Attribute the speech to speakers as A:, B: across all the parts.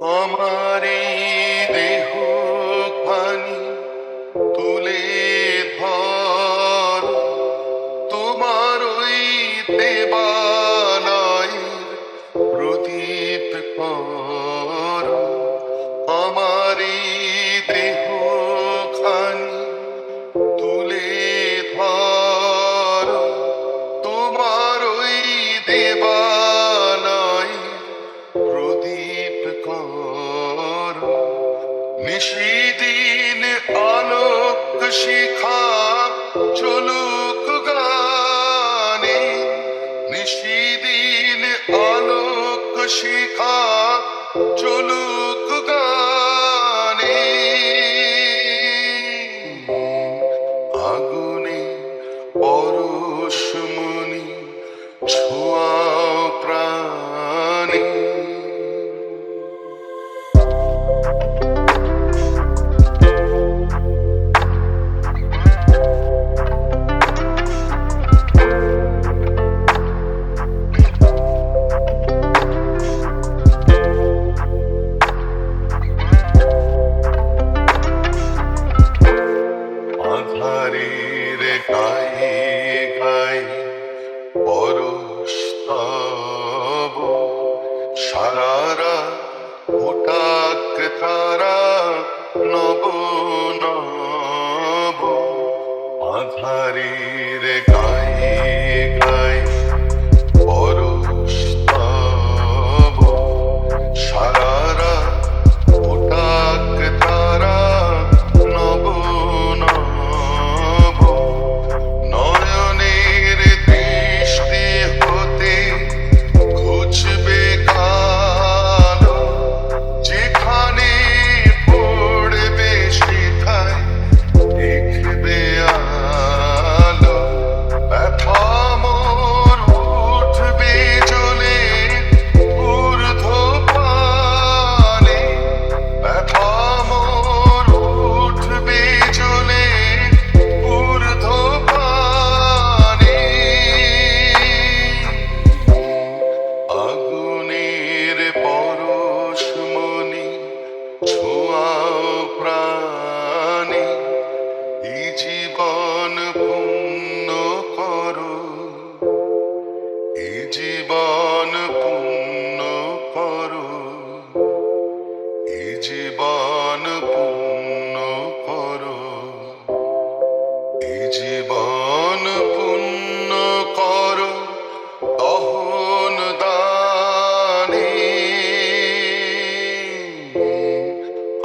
A: আমারে দেহ পানি তুলে
B: শিখা চলুক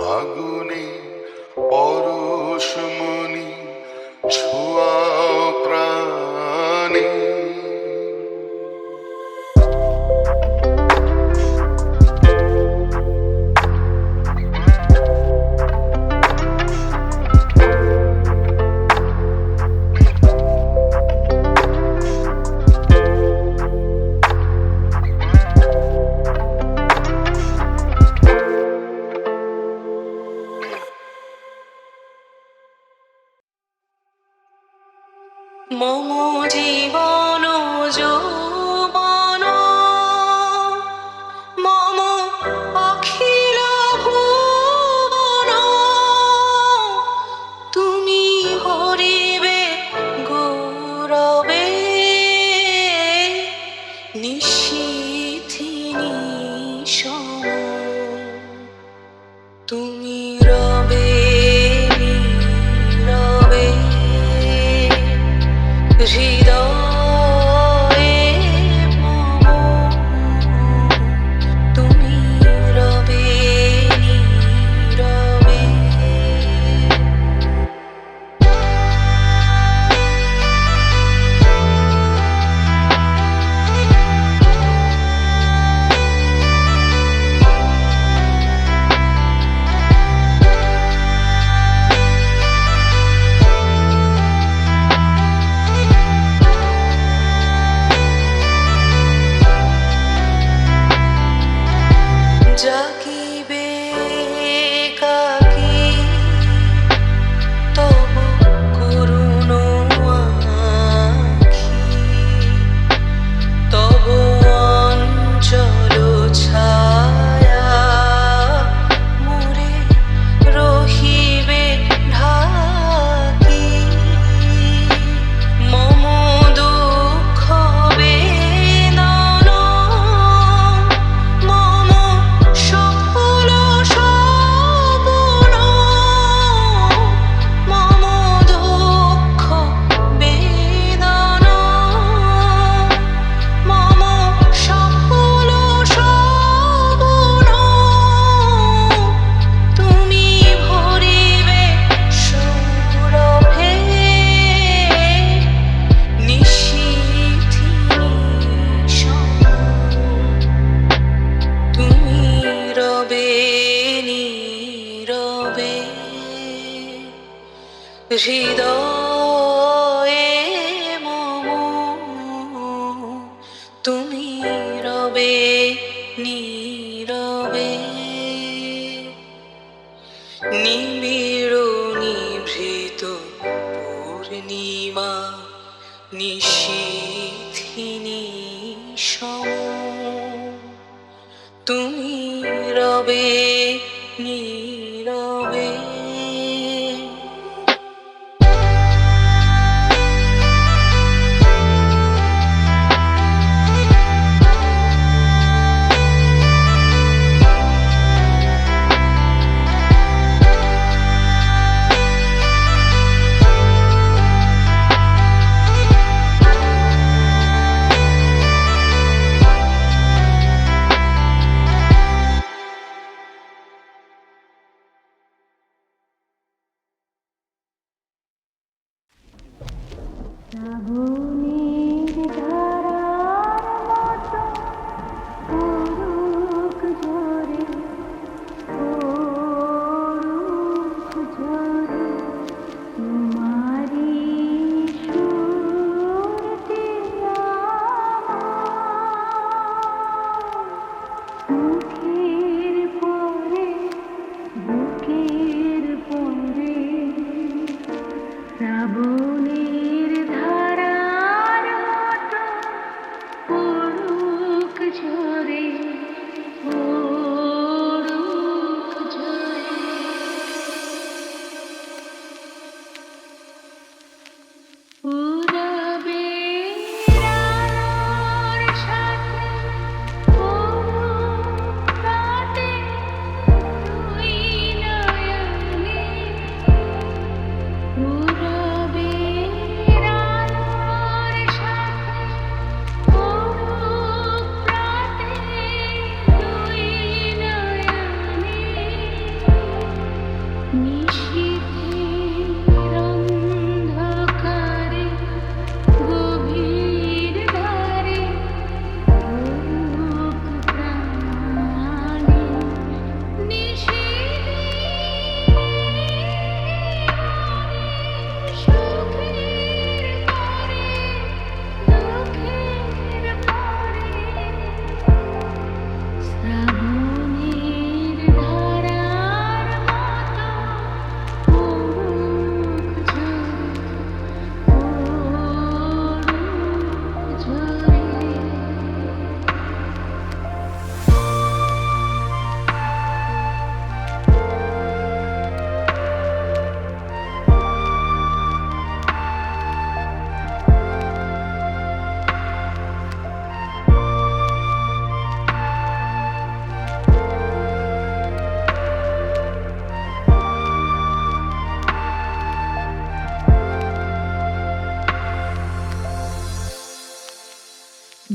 A: Шагу নিশীথিনী সম। তুমি রবে
C: নীরবে
A: Oh.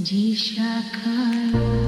A: যে শাখায়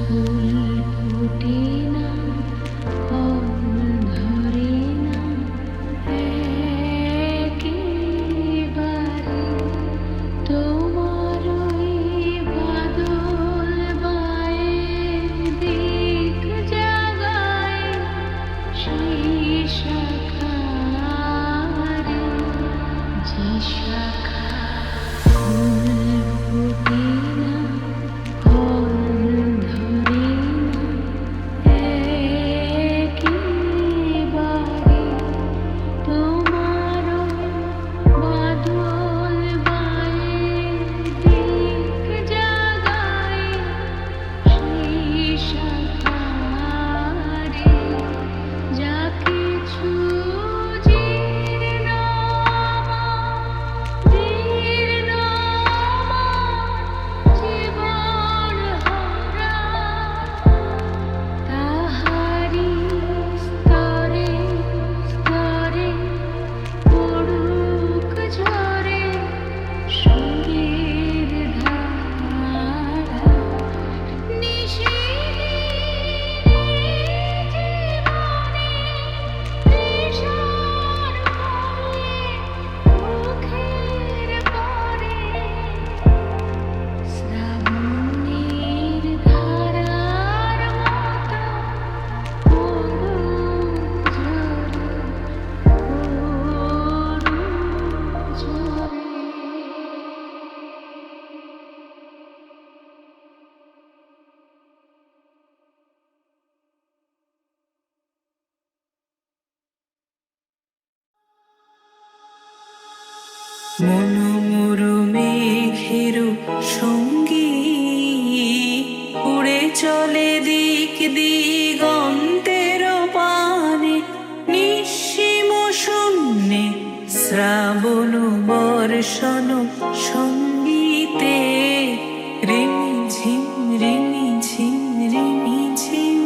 A: মনোমর মেঘেরু সঙ্গী উড়ে চলে দিক দিগন্তের পানে, নিঃসীম শূন্যে শ্রাবণ সঙ্গীতে, রিমি ঝিম রিমি ঝিম রিমি ঝিম।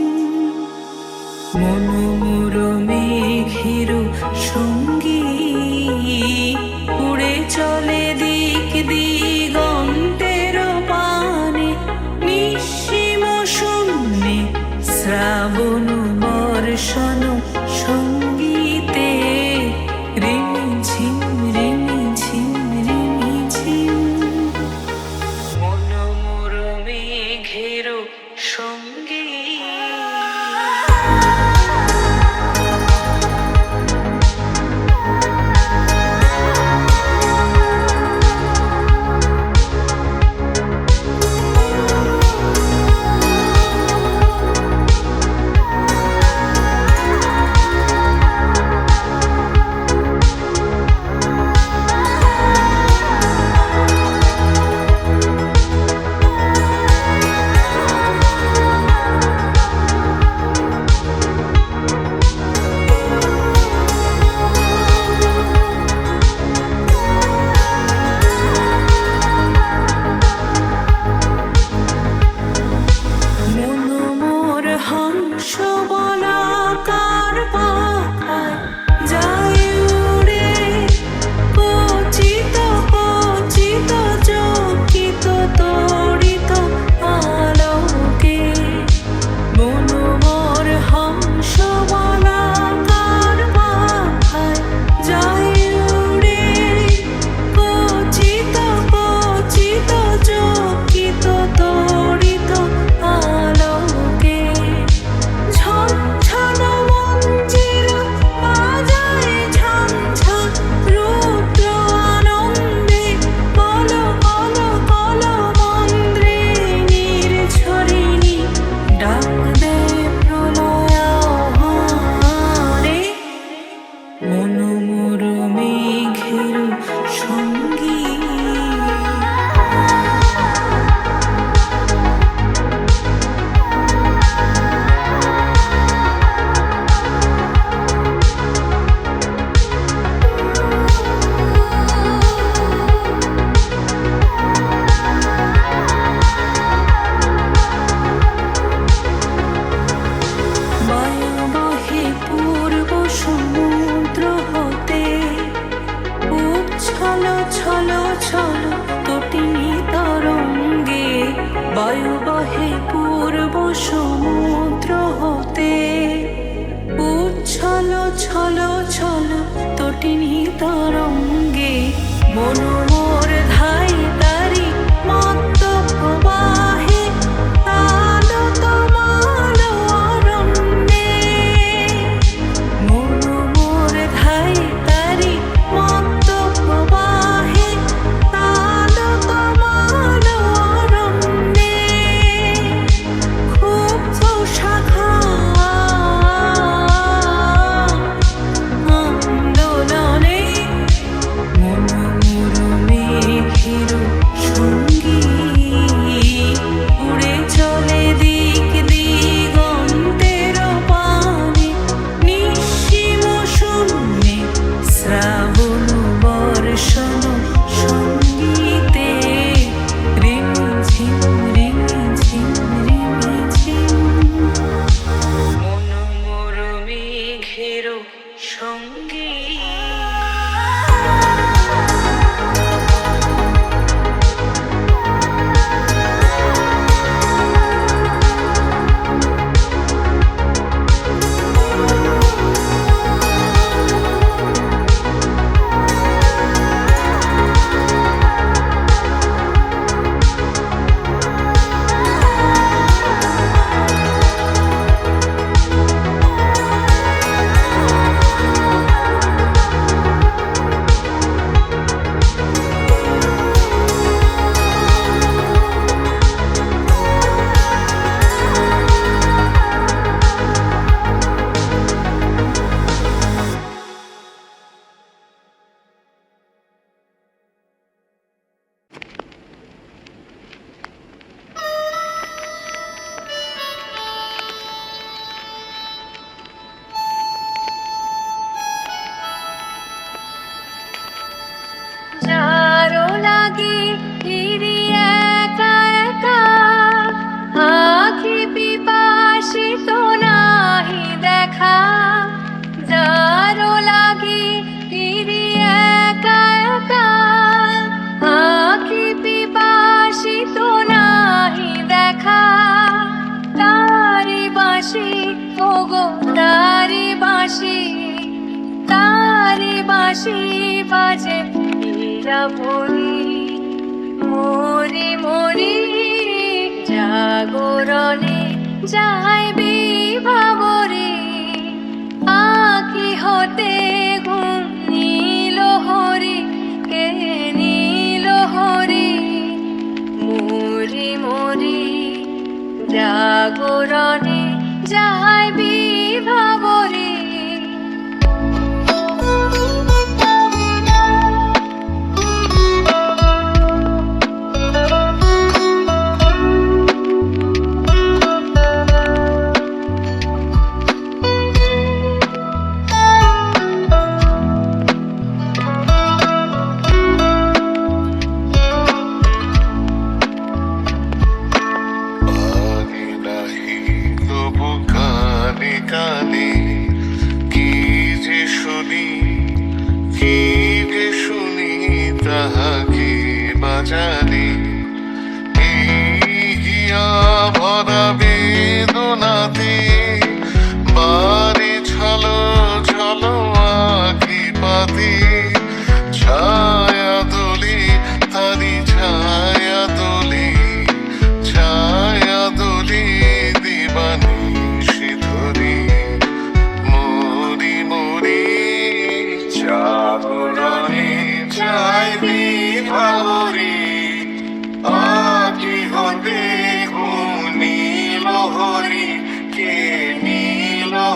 A: মনোমর মেঘেরু সঙ্গী জাগরণে যাই বিভাবরে, আঁকি হতে ঘুম নীল হরে, কে নীল হরে? মরি মরি জাগরণে যাই
D: সাজালি গিয়া ভরা বেদনাতে বাড়ি ছালো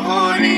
D: Mahoney.